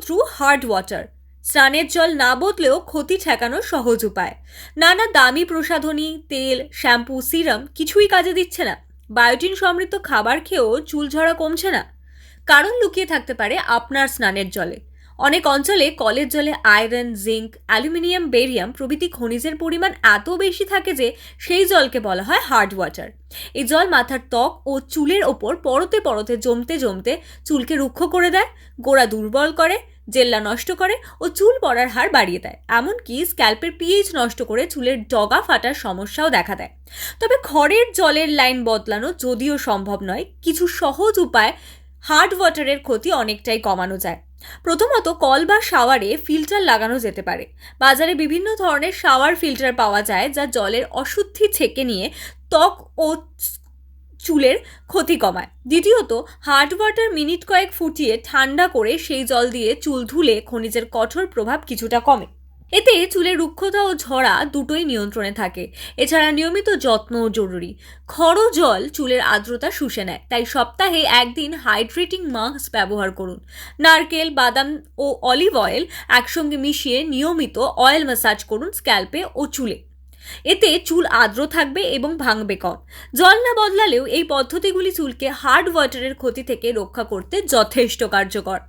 Through hard water স্নানের জল না বদলেও ক্ষতি ঠেকানো সহজ উপায়। নানা দামি প্রসাধনী, তেল, শ্যাম্পু, সিরাম কিছুই কাজে দিচ্ছে না। বায়োটিন সমৃদ্ধ খাবার খেয়েও চুল ঝরা কমছে না। কারণ লুকিয়ে থাকতে পারে আপনার স্নানের জলে। অনেক অঞ্চলে কলের জলে আয়রন, জিঙ্ক, অ্যালুমিনিয়াম, বেরিয়াম প্রভৃতি খনিজের পরিমাণ এত বেশি থাকে যে সেই জলকে বলা হয় হার্ড ওয়াটার এই জল মাথার ত্বক ও চুলের ওপর পরতে পরতে জমতে জমতে চুলকে রুক্ষ করে দেয়, গোড়া দুর্বল করে, জেল্লা নষ্ট করে ও চুল পড়ার হার বাড়িয়ে দেয়। এমনকি স্ক্যাল্পের পিএইচ নষ্ট করে চুলের ডগা ফাটার সমস্যাও দেখা দেয়। তবে খড়ের জলের লাইন বদলানো যদিও সম্ভব নয়, কিছু সহজ উপায় হার্ড ওয়াটারের ক্ষতি অনেকটাই কমানো যায়। প্রথমত কল বা শাওয়ারে ফিল্টার লাগানো যেতে পারে। বাজারে বিভিন্ন ধরনের শাওয়ার ফিল্টার পাওয়া যায় যা জলের অশুদ্ধি ছেঁকে নিয়ে ত্বক ও চুলের ক্ষতি কমায়। দ্বিতীয়ত হার্ড ওয়াটার মিনিট কয়েক ফুটিয়ে ঠান্ডা করে সেই জল দিয়ে চুল ধুলে খনিজের কঠোর প্রভাব কিছুটা কমে। এতে চুলের রুক্ষতা ও ঝরা দুটোই নিয়ন্ত্রণে থাকে। এছাড়া নিয়মিত যত্নও জরুরি। খড়ো জল চুলের আর্দ্রতা শুষে নেয়, তাই সপ্তাহে একদিন হাইড্রেটিং মাস্ক ব্যবহার করুন। নারকেল, বাদাম ও অলিভ অয়েল একসঙ্গে মিশিয়ে নিয়মিত অয়েল ম্যাসাজ করুন স্ক্যাল্পে ও চুলে। এতে চুল আর্দ্র থাকবে এবং ভাঙবে কম। জল না বদলালেও এই পদ্ধতিগুলি চুলকে হার্ড ওয়াটারের ক্ষতি থেকে রক্ষা করতে যথেষ্ট কার্যকর।